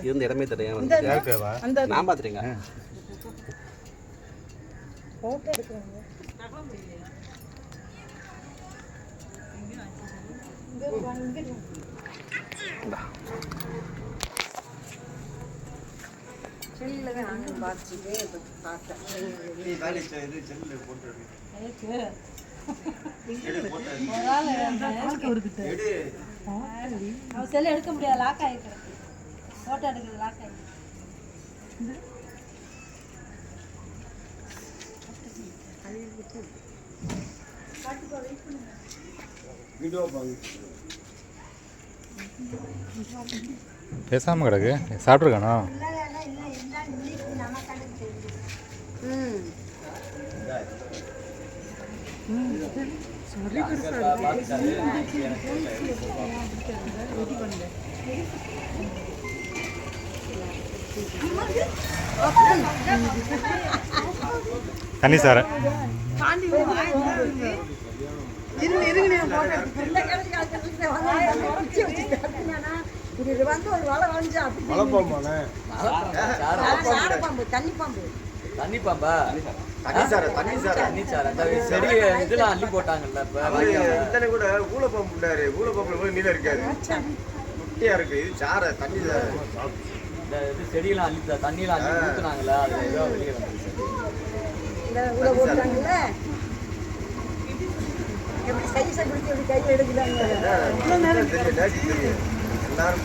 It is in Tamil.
இருந்த இடமே தெரியும் நான் செல்லு எடுக்க முடியாது. லாக் கிடக்கு ஃபோட்டோ எடுக்கிறது லாக் ஆகி பேசாமல் கிடக்கு. சாப்பிட்ருக்கானோ தண்ணி சார வந்து ஒரு வலை வளைஞ்சு அப்படி சாரப்பாம்பு தண்ணி பாம்பு தண்ணி பாம்பா தண்ணி சார தண்ணி சார தண்ணி சார் அந்த செடி இதெல்லாம் அள்ளி போட்டாங்கல்ல இத்தனை கூட ஊழப்பம்பு உள்ளாரு ஊழப்பம்புல கூட நீளம் இருக்காது. குட்டியா இருக்கு. இது சார தண்ணி சார இந்த இது செடியெல்லாம் அள்ளி தண்ணியெல்லாம் அள்ளி ஊத்துனாங்கல்ல அது ஏதோ வெளியே வந்துச்சு இந்த உள்ள போட்டாங்கல்ல எப்படி சைஸை பிடிச்சி எப்படி கையில் எடுக்கிறாங்க? எல்லாரும்